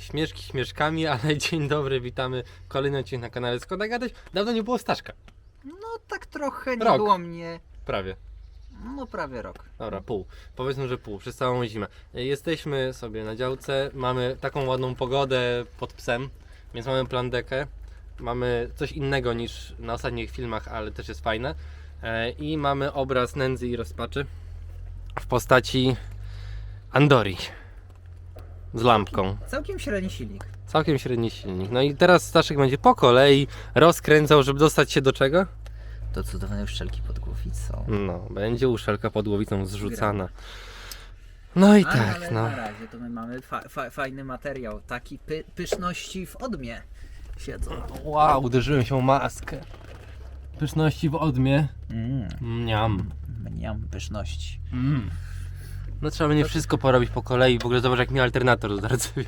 Śmieszki śmieszkami, ale dzień dobry, witamy. Kolejny odcinek na kanale Skoda Gadać. Dawno nie było Staszka. No tak trochę nie Rok. było mnie. Prawie. No prawie rok. Dobra, pół. Powiedzmy, że pół, przez całą zimę. E, Jesteśmy sobie na działce, mamy taką ładną pogodę pod psem, więc mamy plandekę. Mamy coś innego niż na ostatnich filmach, ale też jest fajne. E, I mamy obraz nędzy i rozpaczy w postaci Andori z lampką. Całkiem średni silnik. Całkiem średni silnik. No i teraz Staszek będzie po kolei rozkręcał, żeby dostać się do czego? To cudowne wszelki pod głowicą. No, będzie uszelka pod głowicą zrzucana. No i A, tak, ale no. na razie to my mamy fa fa fajny materiał. Taki py pyszności w odmie siedzą. Wow, uderzyłem się o maskę. Pyszności w odmie. Mm, Mniam. mniam pyszności. Mm. No trzeba będzie wszystko porobić po kolei. W ogóle zobacz jak mi alternator zdradzają.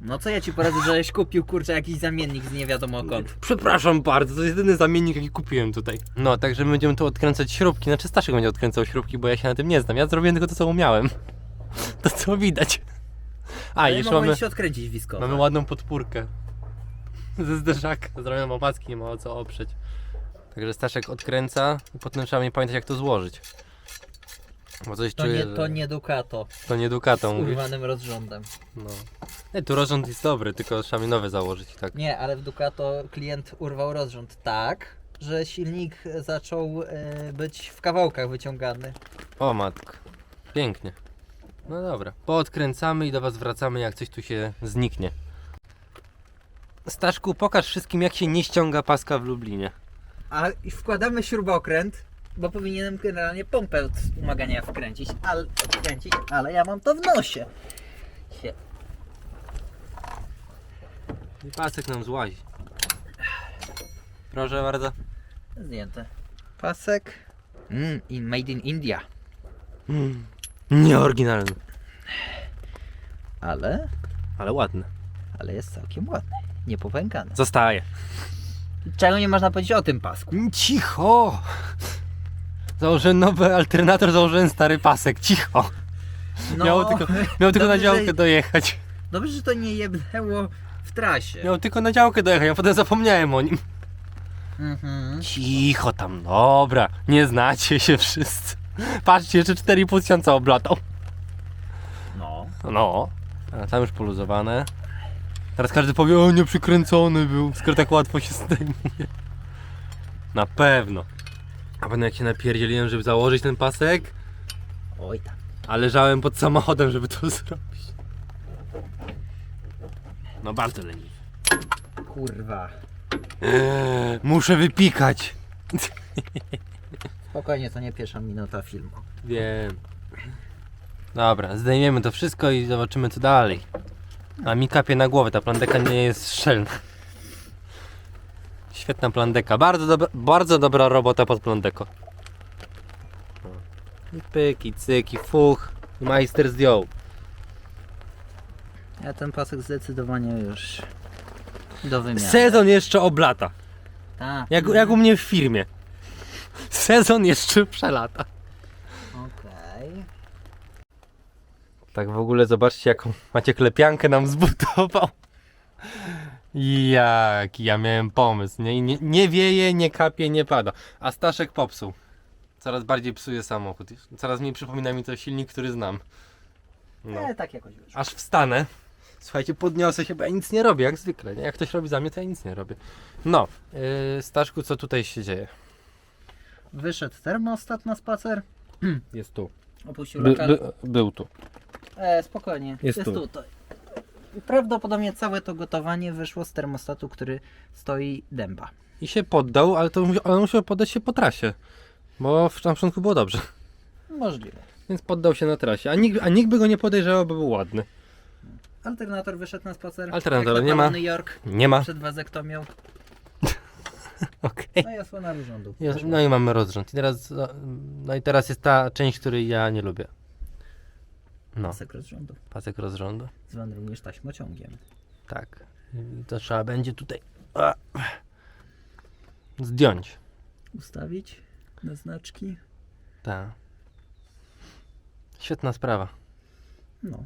No co ja ci poradzę, żeś kupił kurczę jakiś zamiennik z nie wiadomo skąd. Przepraszam bardzo, to jest jedyny zamiennik jaki kupiłem tutaj. No, także my będziemy tu odkręcać śrubki. Znaczy Staszek będzie odkręcał śrubki, bo ja się na tym nie znam. Ja zrobiłem tylko to co umiałem. To co widać. A, Ale jeszcze mamy... się odkręcić wiskowo. Mamy ładną podpórkę. Ze zderzaka. Zrobiłem opacki, nie ma o co oprzeć. Także Staszek odkręca i potem trzeba mi pamiętać jak to złożyć. Bo coś To czuję, nie, że to nie Ducato. to nie Ducato Z mówisz. urwanym rozrządem. No. Nie, tu rozrząd jest dobry, tylko trzeba mi nowy założyć i tak. Nie, ale w Ducato klient urwał rozrząd tak, że silnik zaczął e, być w kawałkach wyciągany. O matko. Pięknie. No dobra. Poodkręcamy i do was wracamy jak coś tu się zniknie. Staszku, pokaż wszystkim jak się nie ściąga paska w Lublinie. A i wkładamy śrubokręt, bo powinienem generalnie pompę od wspomagania wkręcić, ale, odkręcić, ale ja mam to w nosie. Się. I pasek nam złazi. Proszę bardzo. Zdjęte. Pasek. Mm, in, made in India. Mm, nieoryginalny, Ale, ale ładny. ale jest całkiem ładny. Niepopękany. Zostaje. Czego nie można powiedzieć o tym pasku? Cicho! Założyłem nowy alternator, założyłem stary pasek. Cicho! miał tylko, miał tylko na No, działkę że- dojechać. Dobrze, że to nie jebnęło w trasie. Miał tylko na działkę dojechać, a potem zapomniałem o nim. Mhm. Cicho tam, dobra. Nie znacie się wszyscy. Patrzcie, jeszcze 4,5 tysiąca oblatał. No. No. A tam już poluzowane. Teraz każdy powie, o nie przykręcony był, skoro tak łatwo się zdejmuje. Na pewno. A potem jak się napierdzieliłem, żeby założyć ten pasek, Oj tam. a leżałem pod samochodem, żeby to zrobić. No bardzo leniwy. Kurwa. Eee, muszę wypikać. Spokojnie, to nie pierwsza minuta filmu. Wiem. Dobra, zdejmiemy to wszystko i zobaczymy co dalej. A mi kapie na głowę, ta plandeka nie jest szczelna. Świetna plandeka, bardzo dobra, bardzo dobra robota pod plandeko. I pyk, i cyk, i fuch. I majster zdjął. Ja ten pasek zdecydowanie już do wymiany. Sezon jeszcze oblata. Tak. Jak, jak u mnie w firmie. Sezon jeszcze przelata. Okej. Tak w ogóle zobaczcie jaką macie klepiankę nam zbudował. Jaki ja miałem pomysł. Nie, nie, nie wieje, nie kapie, nie pada. A Staszek popsuł. Coraz bardziej psuje samochód. Coraz mniej przypomina mi to silnik, który znam. No. Ale tak jakoś wyszło. Aż wstanę. Słuchajcie, podniosę się, bo ja nic nie robię, jak zwykle. Nie? Jak ktoś robi za mnie, to ja nic nie robię. No, yy, Staszku, co tutaj się dzieje? Wyszedł termostat na spacer. Jest tu. Opuścił By, lokal. by, był tu. E, spokojnie. Jest Jest, tu. tu. Prawdopodobnie całe to gotowanie wyszło z termostatu, który stoi dęba. I się poddał, ale to ale musiał poddać się po trasie. Bo w, na początku było dobrze. Możliwe. Więc poddał się na trasie. A nikt, a nikt by go nie podejrzewał, bo był ładny. Alternator wyszedł na spacer. Alternatora jak nie ma. New York Nie ma. przed wazektomią. Okej. No i osłona urządu. Jest- No i mamy rozrząd. I teraz, no i teraz jest ta część, której ja nie lubię. No, Pasek rozrządu. pasek rozrządu. Zwany również taśmociągiem. Tak. To trzeba będzie tutaj a, zdjąć. Ustawić na znaczki. Tak. Świetna sprawa. No.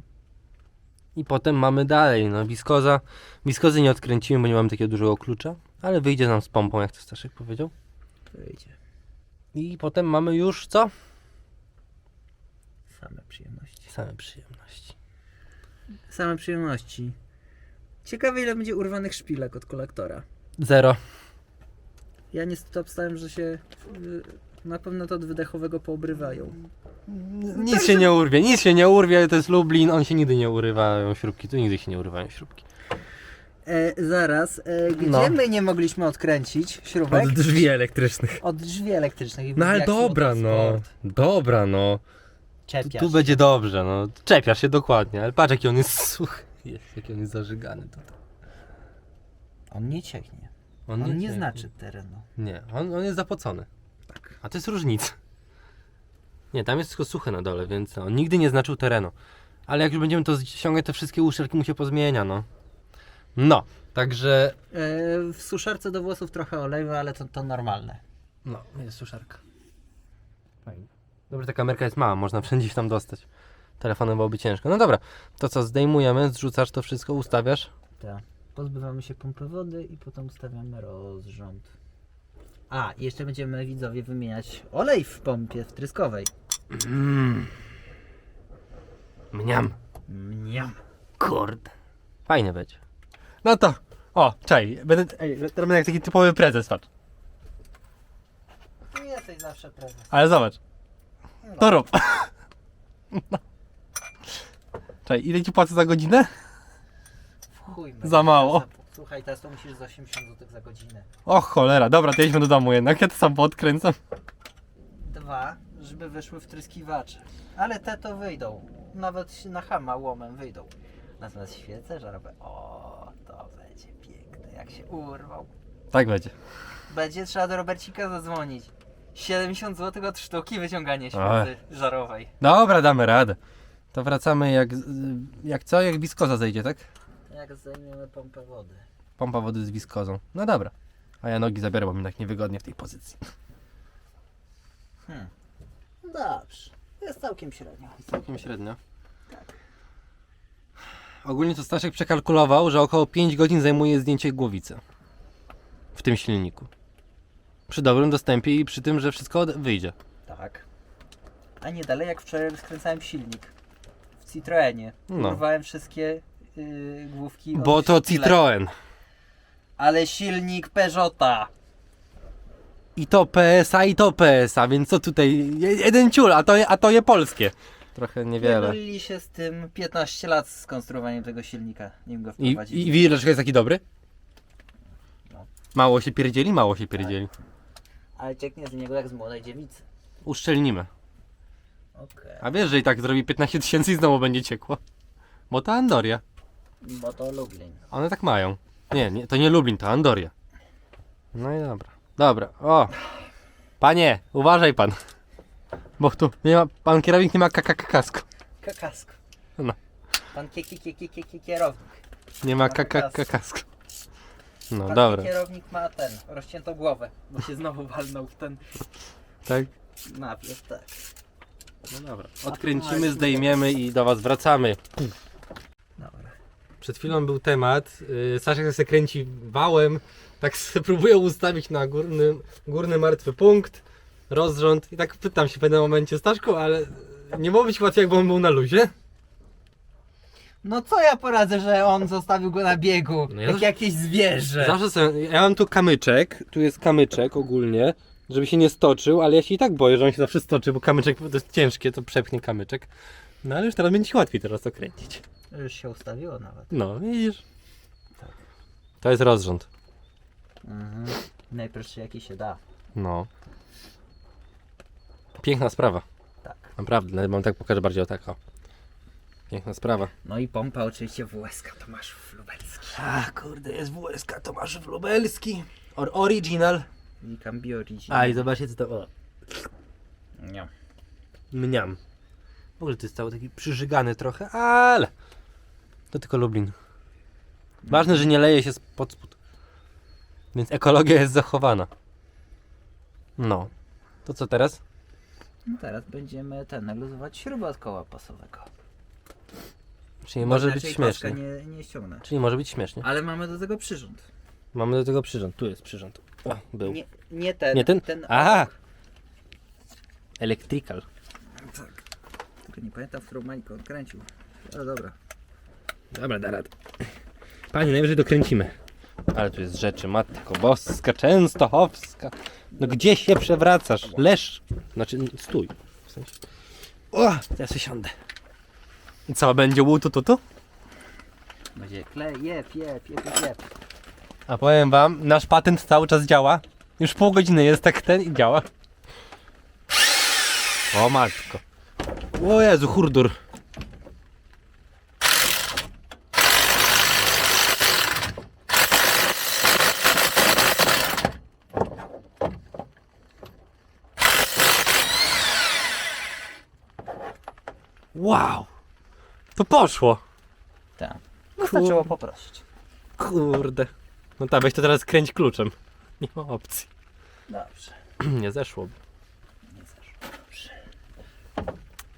I potem mamy dalej, no wiskoza. Wiskozy nie odkręcimy, bo nie mamy takiego dużego klucza, ale wyjdzie nam z pompą, jak to Staszek powiedział. Wyjdzie. I potem mamy już co? Same przyjemności. Same przyjemności. Same przyjemności. Ciekawe ile będzie urwanych szpilek od kolektora. Zero. Ja niestety obstałem, że się y, na pewno to od wydechowego poobrywają. Nic się nie urwie, nic się nie urwie, to jest Lublin, on się nigdy nie urywają śrubki, tu nigdy się nie urywają śrubki. E, zaraz, e, gdzie No. my nie mogliśmy odkręcić śrubek? Od, drzwi elektrycznych. drzwi elektrycznych. No ale jak dobra, no. Dobra, no. Czepiasz. Tu będzie dobrze, no. Czepiasz się dokładnie, ale patrz jaki on jest suchy. Jest, jaki on jest zażygany tutaj. On nie cieknie. On, nie cieknie. znaczy terenu. Nie, on, on jest zapocony. Tak. A to jest różnica. Nie, tam jest tylko suche na dole, więc on nigdy nie znaczył terenu. Ale jak już będziemy to ściągać, te wszystkie uszczelki mu się pozmienia, no. No, także... E, w suszarce do włosów trochę oleju, ale to, to normalne. No, jest suszarka. Fajnie. Dobrze, ta kamerka jest mała, można wszędzie tam dostać. Telefonem byłoby ciężko. No dobra, to co, zdejmujemy, zrzucasz to wszystko, ustawiasz. Tak. Pozbywamy się pompy wody i potem ustawiamy rozrząd. A, i jeszcze będziemy widzowie wymieniać olej w pompie wtryskowej. Mm. Mniam. Mniam. Kurde. Fajnie będzie. No to, o, czej, będę, ej, teraz będę jak taki typowy prezes, patrz. Ty jesteś zawsze prezes. Ale zobacz, to rób. No. Czej, ile ci płacę za godzinę? Chuj. Za mało. Słuchaj, teraz to musisz za 80 zł za godzinę. O cholera, dobra, to jedźmy do domu jednak, ja to sam podkręcam. Dwa, żeby wyszły wtryskiwacze. Ale te to wyjdą. Nawet na hama łomem wyjdą. Natomiast świece żarowe, o, to będzie piękne, jak się urwał. Tak będzie. Będzie trzeba do Robercika zadzwonić. 70 zł od sztuki wyciąganie Oj. świecy żarowej. Dobra, damy radę. To wracamy jak, jak co? Jak wiskoza zejdzie, tak? Jak zajmiemy pompę wody. Pompa wody z wiskozą. No dobra. A ja nogi zabiorę, bo mi tak niewygodnie w tej pozycji. Hmm. Dobrze. Jest całkiem średnio. Całkiem średnio. Ogólnie to Staszek przekalkulował, że około 5 godzin zajmuje zdjęcie głowicy. W tym silniku. Przy dobrym dostępie i przy tym, że wszystko od- wyjdzie. Tak. A nie dalej jak wczoraj skręcałem silnik. W Citroenie. No. Urwałem wszystkie yy, główki. od Bo to szpilek. Citroen. Ale silnik Peugeota. I to PSA, i to PSA, więc co tutaj? Je- Jeden ciul, a to, je- a to je polskie. Trochę niewiele. Pierdolili się z tym 15 lat z konstruowaniem tego silnika, nim go I, wprowadzili. I widzisz, dlaczego jest taki dobry? No. Mało się pierdzieli? Mało się pierdzieli. Ale cieknie z niego jak z młodej dziewicy. Uszczelnimy. Okej. A wiesz, że i tak zrobi 15 tysięcy i znowu będzie ciekło. Bo to Andoria. Bo to Lublin. One tak mają. Nie, nie, to nie Lublin, to Andoria. No i dobra. Dobra, o. Panie, uważaj pan. Bo tu nie ma, pan kierownik nie ma kakakasku. Kakasko. No. Pan kieki, kieki, kieki, kierownik. Nie ma kakasku. No dobra, kierownik ma ten, rozciętą głowę, bo się znowu walnął w ten tak? napiew, tak. No dobra. Odkręcimy, zdejmiemy i do was wracamy. Dobra. Przed chwilą był temat. Yy, Staszek se kręci wałem, tak se próbuje ustawić na górny, górny martwy punkt, rozrząd i tak pytam się w pewnym momencie, Staszku, ale nie mogło być łatwiej, jakby on był na luzie? No co ja poradzę, że on zostawił go na biegu, No ja jak jakieś zwierzę. Zawsze sobie, ja mam tu kamyczek, tu jest kamyczek ogólnie, żeby się nie stoczył, ale ja się i tak boję, że on się zawsze stoczy, bo kamyczek to jest ciężkie, to przepchnie kamyczek. No ale już teraz będzie ci łatwiej teraz to kręcić. Już się ustawiło nawet. No, widzisz? Tak. To jest rozrząd. Mhm. Najprostszy jaki się da. No. Piękna sprawa. Tak. Naprawdę, nawet wam tak pokażę bardziej o tak, o. Piękna sprawa. No i pompa oczywiście WSK Tomasz Lubelski. A, kurde, jest WSK Tomasz Lubelski. Or original. I Cambi Origin. A, i zobaczcie co to, o. Nie. Mniam. W ogóle to jest cały taki przyżygany trochę, ale to tylko Lublin. Ważne, że nie leje się pod spód. Więc ekologia jest zachowana. No. To co teraz? No teraz będziemy ten naluzować śrubę od koła pasowego. Czyli Bo może być śmiesznie. Nie, nie ściągnę. Czyli może być śmiesznie. Ale mamy do tego przyrząd. Mamy do tego przyrząd. Tu jest przyrząd. O, był. Nie, nie ten. Nie ten? Aha! Electrical. Tak. Tylko nie pamiętam, w którą mańkę on kręcił. Ale dobra. Dobra, da radę. Panie, najwyżej dokręcimy. Ale tu jest rzeczy, matko boska, częstochowska. No gdzie się przewracasz? Leż. Znaczy, stój. W sensie. O, teraz się siądę. I co, będzie łutu tu tu? Będzie klej, jep, jep, jep, jep, jep. A powiem wam, nasz patent cały czas działa. Już pół godziny jest tak ten i działa. O matko. O Jezu, hurdur. Wow. To poszło. Tak. Wystarczyło poprosić. Kurde. No tak, weź to teraz kręć kluczem. Nie ma opcji. Dobrze. Nie zeszłoby. Nie zeszło. Dobrze.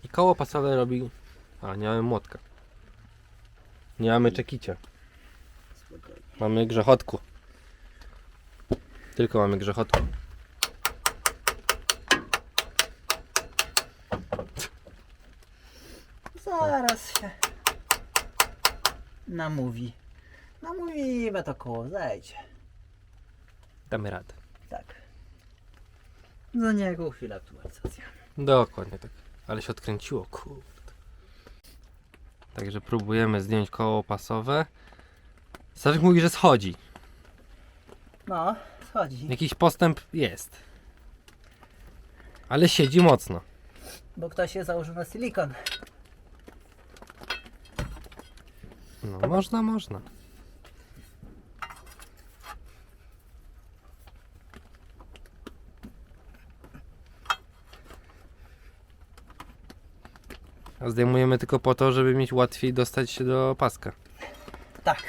I koło pasowe robi... A, nie mamy młotka. Nie mamy czekicia. Spokojnie. Mamy grzechotku. Tylko mamy grzechotku. Zaraz się namówi. Namówimy to koło, zajdzie. Damy radę. Tak. Za niego chwila aktualizacja. Dokładnie tak. Ale się odkręciło, kurde. Także próbujemy zdjąć koło pasowe. Staszek mówi, że schodzi. No, schodzi. Jakiś postęp jest. Ale siedzi mocno. Bo ktoś się założył na silikon. No, można, można. A zdejmujemy tylko po to, żeby mieć łatwiej dostać się do paska. Tak.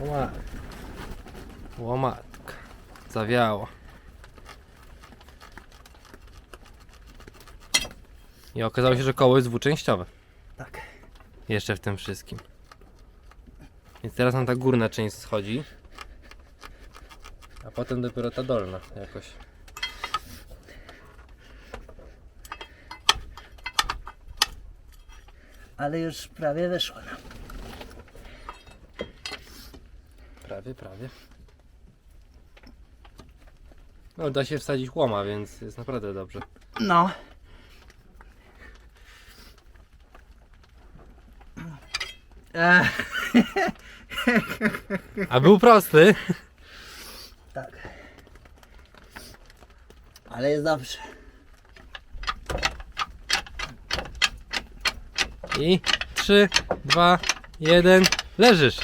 Łomat. Łomatka. Zawiało. I okazało się, że koło jest dwuczęściowe. Jeszcze w tym wszystkim. Więc teraz nam ta górna część schodzi. A potem dopiero ta dolna jakoś. Ale już prawie wyszło nam. Prawie, prawie. No da się wsadzić łoma, więc jest naprawdę dobrze. No. A był prosty. tak. Ale jest dobrze. I 3, 2, 1, leżysz.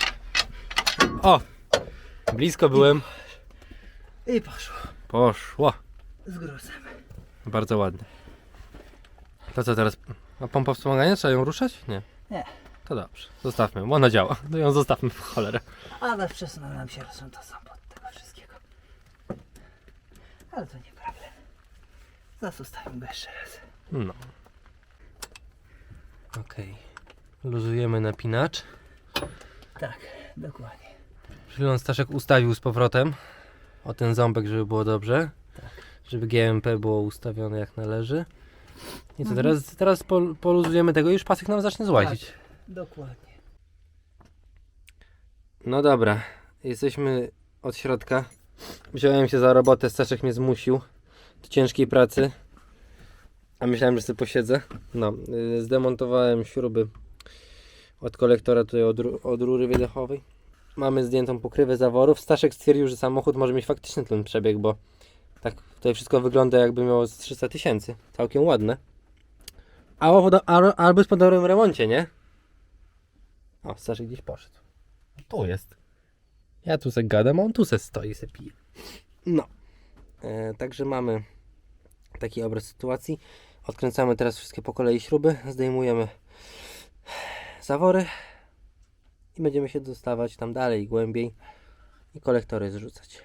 O! Blisko byłem. I poszło. Poszło. Z gruzem. Bardzo ładnie. To co teraz? A pompa wspomagania? Trzeba ją ruszać? Nie. Nie. To dobrze. Zostawmy, bo ona działa. To ją zostawmy w cholerę. Ale wczesno nam się rozsądza pod tego wszystkiego. Ale to nie problem. Zostawimy go jeszcze raz. No. Okej. Luzujemy napinacz. Tak, dokładnie. Przed chwilą Staszek ustawił z powrotem o ten ząbek, żeby było dobrze. Żeby GMP było ustawione jak należy. I co, teraz, teraz pol- poluzujemy tego i już pasek nam zacznie złazić. Dokładnie. No dobra, jesteśmy od środka. Wziąłem się za robotę, Staszek mnie zmusił do ciężkiej pracy. A myślałem, że sobie posiedzę. No, y, zdemontowałem śruby od kolektora tutaj od, ru- od rury wydechowej. Mamy zdjętą pokrywę zaworów. Staszek stwierdził, że samochód może mieć faktycznie ten przebieg, bo tak tutaj wszystko wygląda jakby miało z 300 tysięcy. Całkiem ładne. Albo, albo jest po dobrym remoncie, nie? O, Staszek gdzieś poszedł. Tu jest. Ja tu se gadam, a on tu se stoi, se pije. No. E, także mamy taki obraz sytuacji. Odkręcamy teraz wszystkie po kolei śruby, zdejmujemy zawory i będziemy się dostawać tam dalej, głębiej i kolektory zrzucać.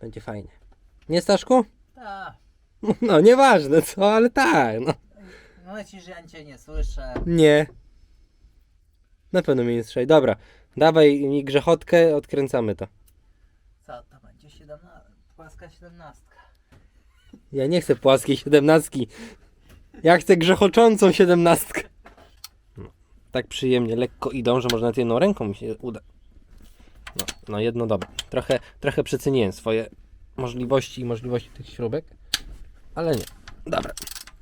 Będzie fajnie. Nie Staszku? Tak. No nieważne co, ale tak. No. No ci, że ja cię nie słyszę. Nie. Na pewno słyszaj. Dobra, dawaj mi grzechotkę, odkręcamy to. Co to będzie? 17, płaska siedemnastka. Ja nie chcę płaskiej siedemnastki. Ja chcę grzechoczącą siedemnastkę. No, tak przyjemnie, lekko idą, że może nawet jedną ręką mi się uda. No, no jedno dobra. Trochę, trochę przeceniłem swoje możliwości i możliwości tych śrubek. Ale nie. Dobra,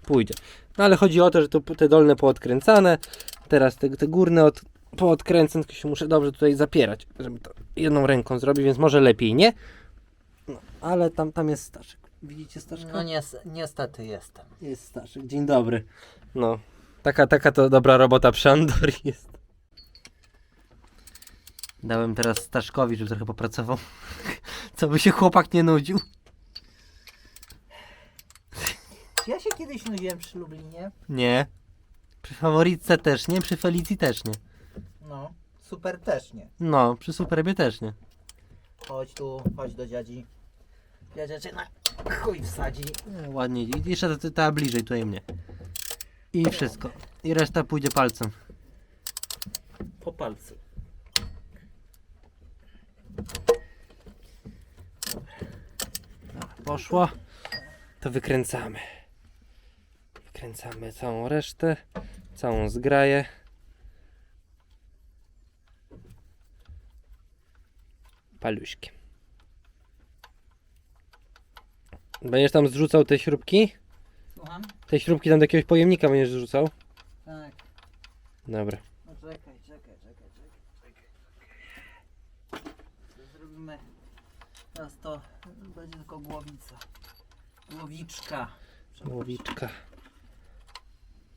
pójdzie. No ale chodzi o to, że tu te dolne poodkręcane. Teraz te, te górne od, poodkręcę, tylko się muszę dobrze tutaj zapierać, żeby to jedną ręką zrobić, więc może lepiej nie. No, ale tam, tam jest Staszek. Widzicie Staszka? No nies- niestety jestem. Jest Staszek, dzień dobry. No, taka, taka to dobra robota przy Andori jest. Dałem teraz Staszkowi, żeby trochę popracował. Co by się chłopak nie nudził. Czy ja się kiedyś nudziłem przy Lublinie? Nie. Przy faworitce też nie, przy Felicji też nie. No, super też nie. No, przy Superbie też nie. Chodź tu, chodź do dziadzi. Dziadzia cię na chuj wsadzi. Nie, ładnie, i jeszcze ta, ta bliżej tutaj mnie. I wszystko. I reszta pójdzie palcem. Po palcu. Poszło. To wykręcamy. Wykręcamy całą resztę, całą zgraję. Paluśkiem. Będziesz tam zrzucał te śrubki? Słucham? Te śrubki tam do jakiegoś pojemnika będziesz zrzucał? Tak. Dobra. No czekaj, czekaj, czekaj, czekaj, czekaj. Zrobimy? Teraz to będzie tylko głowica. Głowiczka. Głowiczka.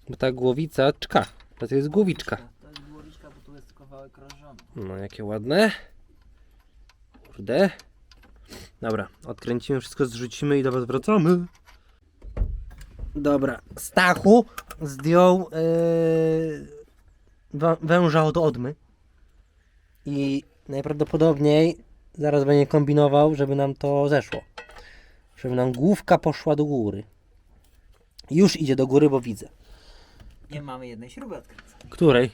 Bo ta głowica czka. To jest głowiczka. To jest głowiczka, bo tu jest kawałek rożony. No, jakie ładne. Kurde. Dobra, odkręcimy wszystko, zrzucimy i do was wracamy. Dobra, Stachu zdjął yy, wę- węża od odmy. I najprawdopodobniej zaraz będzie kombinował, żeby nam to zeszło. Żeby nam główka poszła do góry. Już idzie do góry, bo widzę. Nie mamy jednej śruby odkręconej. Której?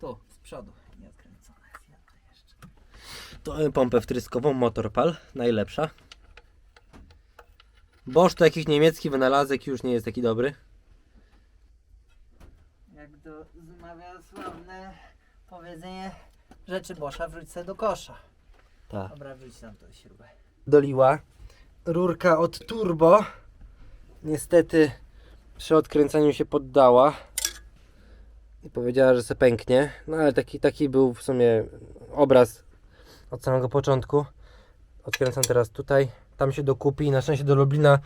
Tu, z przodu. Nie odkręcona jest jedna jeszcze. To mamy pompę wtryskową Motorpal, najlepsza. Bosch to jakiś niemiecki wynalazek, już nie jest taki dobry. Jak to zmawia sławne powiedzenie rzeczy Boscha wrzuć se do kosza. Tak. Dobra, wrzuć tam tą śrubę. Doliła. Rurka od turbo. Niestety przy odkręcaniu się poddała. I powiedziała, że se pęknie. No ale taki, taki był w sumie obraz od samego początku. Odkręcam teraz tutaj. Tam się dokupi. Na szczęście do Lublina.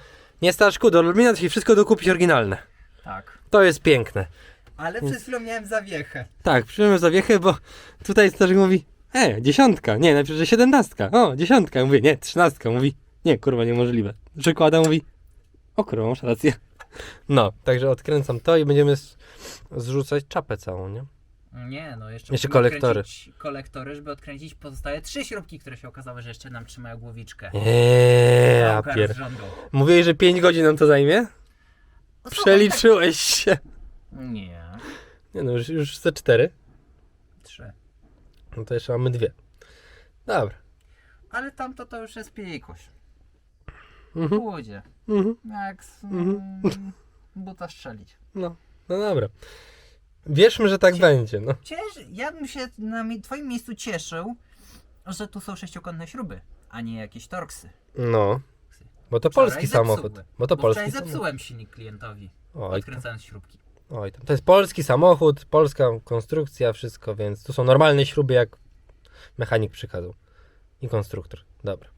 Nie Staszku, do Lublina to się wszystko dokupi oryginalne. Tak. To jest piękne. Ale przez chwilę miałem zawiechę. Tak, przyjąłem zawiechę, bo tutaj Staszek mówi, e, dziesiątka, nie, najpierw, że siedemnastka, o, dziesiątka, mówię, nie, trzynastka, mówi, nie, kurwa, niemożliwe. Przekłada, mówi, o kurwa, masz rację. No, także odkręcam to i będziemy z- zrzucać czapę całą, nie? Nie, no jeszcze, Jeszcze kolektory. odkręcić kolektory, żeby odkręcić pozostałe trzy śrubki, które się okazały, że jeszcze nam trzymają głowiczkę. Eee, ja Pałka pier... Mówiłeś, że 5 godzin nam to zajmie? No Przeliczyłeś się. Nie. Nie no, już, już ze cztery. Trzy. No to jeszcze mamy dwie. Dobra. Ale tamto to już jest piekuś. Mhm, Pójdzie. mhm. Jak z Mhm. buta strzelić. No, no dobra. Wierzmy, że tak Cie- będzie, no. Cieszy, ja bym się na twoim miejscu cieszył, że tu są sześciokątne śruby, a nie jakieś torksy. No. Bo to Wczoraj polski zepsuły. samochód. Bo to Bo polski wczoraj zepsułem silnik klientowi, Oj, odkręcając śrubki. oj, tam. to jest polski samochód, polska konstrukcja, wszystko, więc tu są normalne śruby, jak mechanik przykazał. I konstruktor. Dobra.